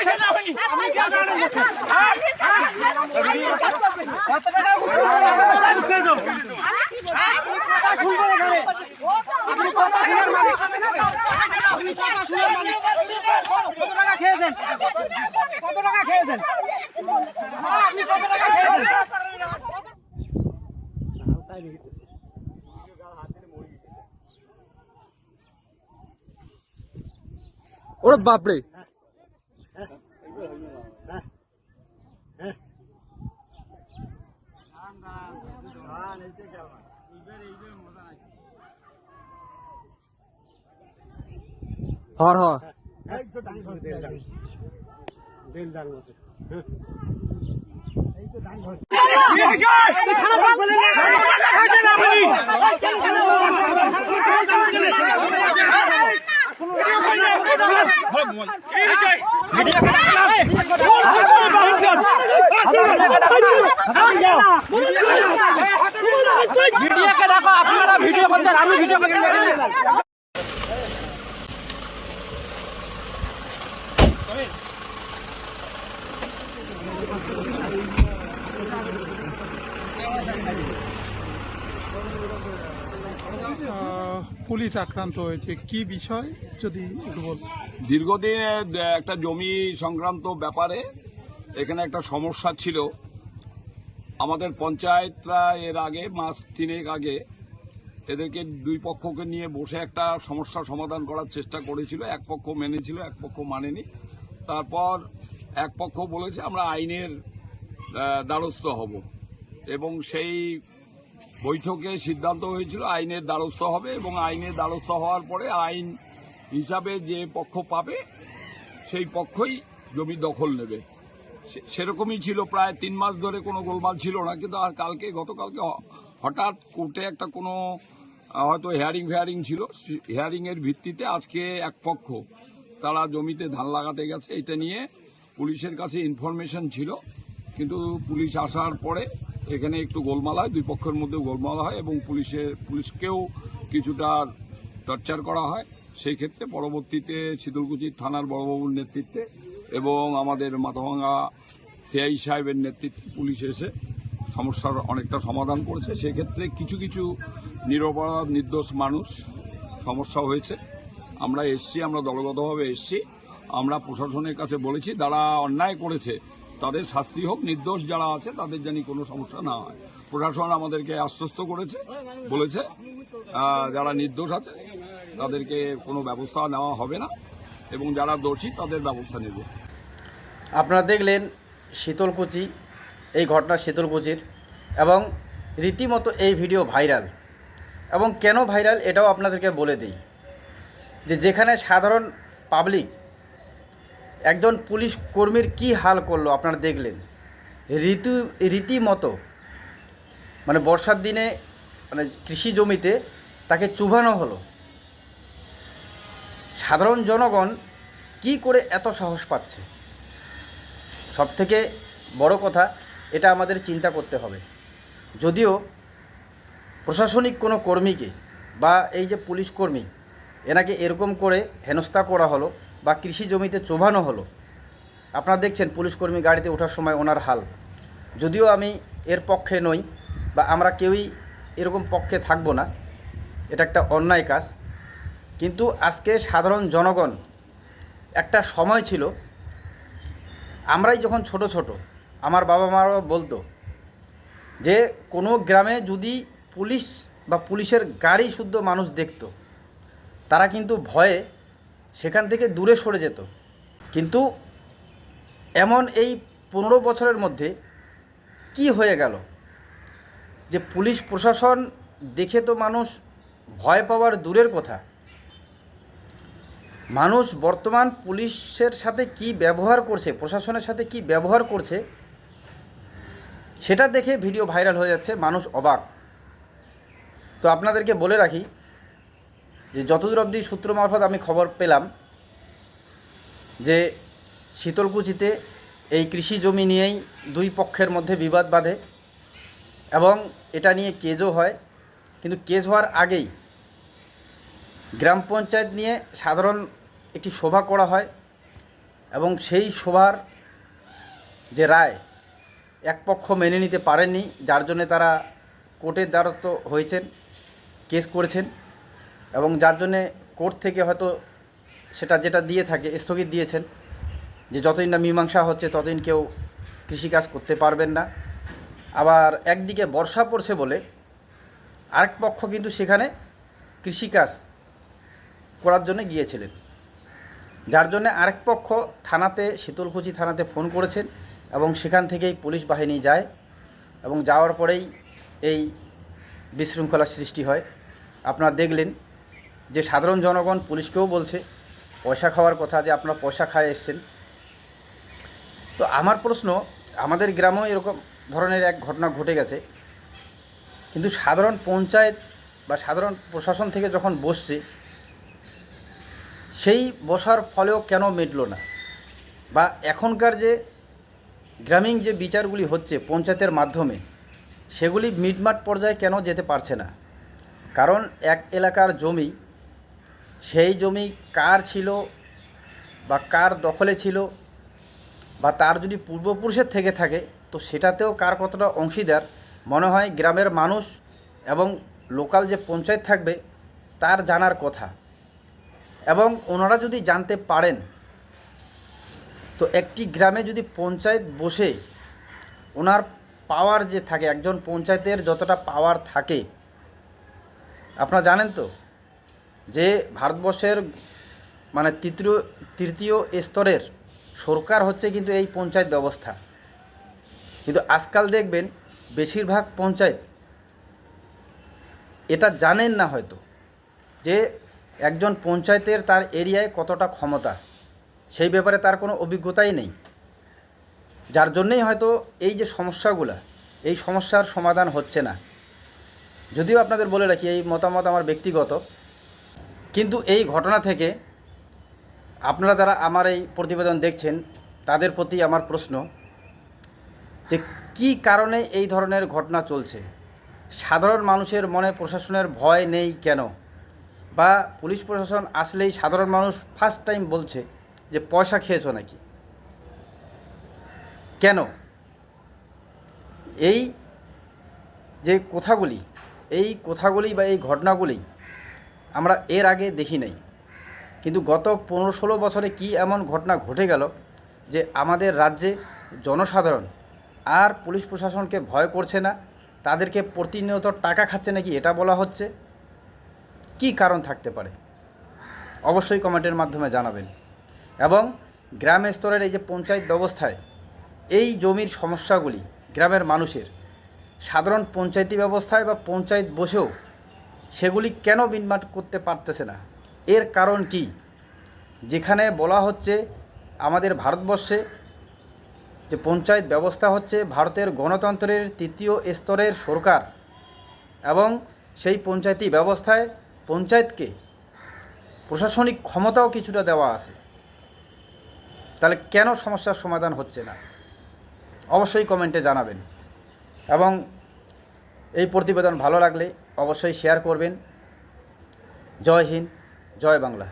কত খেয়েছেন? কত টাকা খেয়েছেন? আপনি কত টাকা খেয়েছেন? ওরে বাপরে। হর হর ভিডিওকে দেখো আপনারা ভিডিও করতেন আমি ভিডিও পুলিশ আক্রান্ত হয়েছে কি বিষয়? যদি একটু বল। দীর্ঘদিনের একটা জমি সংক্রান্ত ব্যাপারে এখানে একটা সমস্যা ছিল। আমাদের পঞ্চায়েতরা এর আগে মাস তিনেক আগে এদেরকে দুই পক্ষকে নিয়ে বসে একটা সমস্যা সমাধান করার চেষ্টা করেছিল, এক পক্ষ মেনেছিল, এক পক্ষ মানেনি। তারপর এক পক্ষ বলেছে, আমরা আইনের দ্বারস্থ হব। এবং সেই বৈঠকে সিদ্ধান্ত হয়েছিল, আইনের দ্বারস্থ হবে এবং আইনের দ্বারস্থ হওয়ার পরে আইন হিসাবে যে পক্ষ পাবে, সেই পক্ষই জমি দখল নেবে। সেরকমই ছিল, প্রায় তিন মাস ধরে কোনো গোলমাল ছিল না, কিন্তু আর কালকে, গতকালকে হঠাৎ কোর্টে একটা কোনো হয়তো হেয়ারিং ফেয়ারিং ছিল হেয়ারিং এর ভিত্তিতে আজকে এক পক্ষ তারা জমিতে ধান লাগাতে গেছে। এটা নিয়ে পুলিশের কাছে ইনফরমেশন ছিল, কিন্তু পুলিশ আসার পরে এখানে একটু গোলমাল হয়, দুই পক্ষের মধ্যে গোলমাল হয় এবং পুলিশের পুলিশকেও কিছুটা টর্চার করা হয়। সেই ক্ষেত্রে পরবর্তীতে শীতলকুচি থানার বড়বাবুর নেতৃত্বে এবং আমাদের মাথাভাঙ্গা সিআই সাহেবের নেতৃত্বে পুলিশ এসে সমস্যার অনেকটা সমাধান করেছে। সেক্ষেত্রে কিছু কিছু নিরপরাধ নির্দোষ মানুষ সমস্যা হয়েছে। আমরা এসছি, আমরা দলগতভাবে এসছি। আমরা প্রশাসনের কাছে বলেছি, যারা অন্যায় করেছে, তাদের শাস্তি হোক। নির্দোষ যারা আছে, তাদের জানি কোনো সমস্যা না হয়। প্রশাসন আমাদেরকে আশ্বস্ত করেছে, বলেছে যারা নির্দোষ আছে, তাদেরকে কোনো ব্যবস্থা নেওয়া হবে না এবং যারা দোষী, তাদের ব্যবস্থা নেবে। আপনারা দেখলেন শীতলকুচি এই ঘটনা শীতলকুচির এবং রীতিমতো এই ভিডিও ভাইরাল। এবং কেন ভাইরাল এটাও আপনাদেরকে বলে দিই যে যেখানে সাধারণ পাবলিক একজন পুলিশ কর্মীর কি হাল করল আপনারা দেখলেন। ঋতু রীতিমতো মানে বর্ষার দিনে মানে কৃষি জমিতে তাকে চুবানো হলো। সাধারণ জনগণ কি করে এত সাহস পাচ্ছে? সব থেকে বড় কথা এটা আমাদের চিন্তা করতে হবে। যদিও প্রশাসনিক কোনো কর্মীকে বা এই যে পুলিশ কর্মী, এনাকে এরকম করে হেনস্থা করা হলো বা কৃষি জমিতে চোভানো হলো, আপনারা দেখছেন পুলিশ কর্মী গাড়িতে ওঠার সময় ওনার হাল। যদিও আমি এর পক্ষে নই বা আমরা কেউই এরকম পক্ষে থাকব না, এটা একটা অন্যায় কাজ। কিন্তু আজকে সাধারণ জনগণ একটা সময় ছিল, আমরাই যখন ছোট ছোট আমার বাবা মারাও বলতো যে কোনো গ্রামে যদি পুলিশ বা পুলিশের গাড়ি শুদ্ধ মানুষ দেখতো, তারা কিন্তু ভয়ে সেখান থেকে দূরে সরে যেত। কিন্তু এমন এই পনেরো বছরের মধ্যে কি হয়ে গেল? যে পুলিশ প্রশাসন দেখে তো মানুষ ভয় পাওয়ার দূরের কথা। মানুষ বর্তমান পুলিশের সাথে কি ব্যবহার করছে, প্রশাসনের সাথে কি ব্যবহার করছে সেটা দেখে ভিডিও ভাইরাল হয়ে যাচ্ছে, মানুষ অবাক। তো আপনাদেরকে বলে রাখি যে যতদূর অবধি সূত্র মারফত আমি খবর পেলাম যে শীতলকুচিতে এই কৃষি জমি নিয়েই দুই পক্ষের মধ্যে বিবাদ বাঁধে এবং এটা নিয়ে কেজও হয়। কিন্তু কেজ হওয়ার আগেই গ্রাম পঞ্চায়েত নিয়ে সাধারণ একটি সভা করা হয় এবং সেই সভার যে রায় এক পক্ষ মেনে নিতে পারেননি, যার জন্যে তারা কোর্টের দ্বারস্থ হয়েছেন, কেস করেছেন এবং যার জন্যে কোর্ট থেকে হয়তো সেটা যেটা দিয়ে থাকে, স্থগিত দিয়েছেন যে যতদিন না মীমাংসা হচ্ছে ততদিন কেউ কৃষিকাজ করতে পারবেন না। আবার একদিকে বর্ষা পড়ছে বলে আরেক পক্ষ কিন্তু সেখানে কৃষিকাজ করার জন্য গিয়েছিলেন। যার জন্য আরেক পক্ষ থানাতে, শীতলকুচি থানাতে ফোন করেছেন এবং সেখান থেকেই পুলিশ বাহিনী যায় এবং যাওয়ার পরেই এই বিশৃঙ্খলা সৃষ্টি হয়। আপনারা দেখলেন যে সাধারণ জনগণ পুলিশকেও বলছে, পয়সা খাওয়ার কথা যে আপনারা পয়সা খায় এসছেন। তো আমার প্রশ্ন, আমাদের গ্রামেও এরকম ধরনের এক ঘটনা ঘটে গেছে। কিন্তু সাধারণ পঞ্চায়েত বা সাধারণ প্রশাসন থেকে যখন বসছে, সেই বসার ফলেও কেন মিটলো না? বা এখনকার যে গ্রামীণ যে বিচারগুলি হচ্ছে পঞ্চায়েতের মাধ্যমে, সেগুলি মিটমাট পর্যায়ে কেন যেতে পারছে না? কারণ এক এলাকার জমি, সেই জমি কার ছিল বা কার দখলে ছিল বা তার যদি পূর্বপুরুষের থেকে থাকে, তো সেটাতেও কার কতটা অংশীদার? মনে হয় গ্রামের মানুষ এবং লোকাল যে পঞ্চায়েত থাকবে, তার জানার কথা। এবং ওনারা যদি জানতে পারেন তো একটি গ্রামে যদি পঞ্চায়েত বসে ওনার পাওয়ার যে থাকে, একজন পঞ্চায়েতের যতটা পাওয়ার থাকে, আপনারা জানেন তো যে ভারতবর্ষের মানে তৃতীয় তৃতীয় স্তরের সরকার হচ্ছে কিন্তু এই পঞ্চায়েত ব্যবস্থা। কিন্তু আজকাল দেখবেন বেশিরভাগ পঞ্চায়েত এটা জানেন না হয়তো যে একজন পঞ্চায়েতের তার এরিয়ায় কতটা ক্ষমতা। সেই ব্যাপারে তার কোনো অভিজ্ঞতাই নেই। যার জন্যেই হয়তো এই যে সমস্যাগুলো, এই সমস্যার সমাধান হচ্ছে না। যদিও আপনাদের বলে রাখি, এই মতামত আমার ব্যক্তিগত। কিন্তু এই ঘটনা থেকে আপনারা যারা আমার এই প্রতিবেদন দেখছেন, তাদের প্রতি আমার প্রশ্ন যে কী কারণে এই ধরনের ঘটনা চলছে? সাধারণ মানুষের মনে প্রশাসনের ভয় নেই কেন? বা পুলিশ প্রশাসন আসলেই সাধারণ মানুষ ফার্স্ট টাইম বলছে যে পয়সা খেয়েছো নাকি? কেন? এই যে কথাগুলি, এই কথাগুলি বা এই ঘটনাগুলি আমরা এর আগে দেখি নাই। কিন্তু গত পনেরো ষোলো বছরে কি এমন ঘটনা ঘটে গেল যে আমাদের রাজ্যে জনসাধারণ আর পুলিশ প্রশাসনকে ভয় করছে না? তাদেরকে প্রতিনিয়ত টাকা খাচ্ছে নাকি এটা বলা হচ্ছে? কি কারণ থাকতে পারে? অবশ্যই কমেন্টের মাধ্যমে জানাবেন। এবং স্তরের এই যে পঞ্চায়েত ব্যবস্থায় এই জমির সমস্যাগুলি গ্রামের মানুষের, সাধারণ পঞ্চায়েতি ব্যবস্থায় বা পঞ্চায়েত বসেও সেগুলি কেন মিটমাট করতে পারতেছে না? এর কারণ কি? যেখানে বলা হচ্ছে আমাদের ভারতবর্ষে যে পঞ্চায়েত ব্যবস্থা হচ্ছে ভারতের গণতন্ত্রের তৃতীয় স্তরের সরকার এবং সেই পঞ্চায়েতি ব্যবস্থায় পঞ্চায়েতকে প্রশাসনিক ক্ষমতাও কিছুটা দেওয়া আছে। তাহলে কেন সমস্যার সমাধান হচ্ছে না? অবশ্যই কমেন্টে জানাবেন। এবং এই প্রতিবেদন ভালো লাগলে অবশ্যই শেয়ার করবেন। জয় হিন্দ, জয় বাংলা।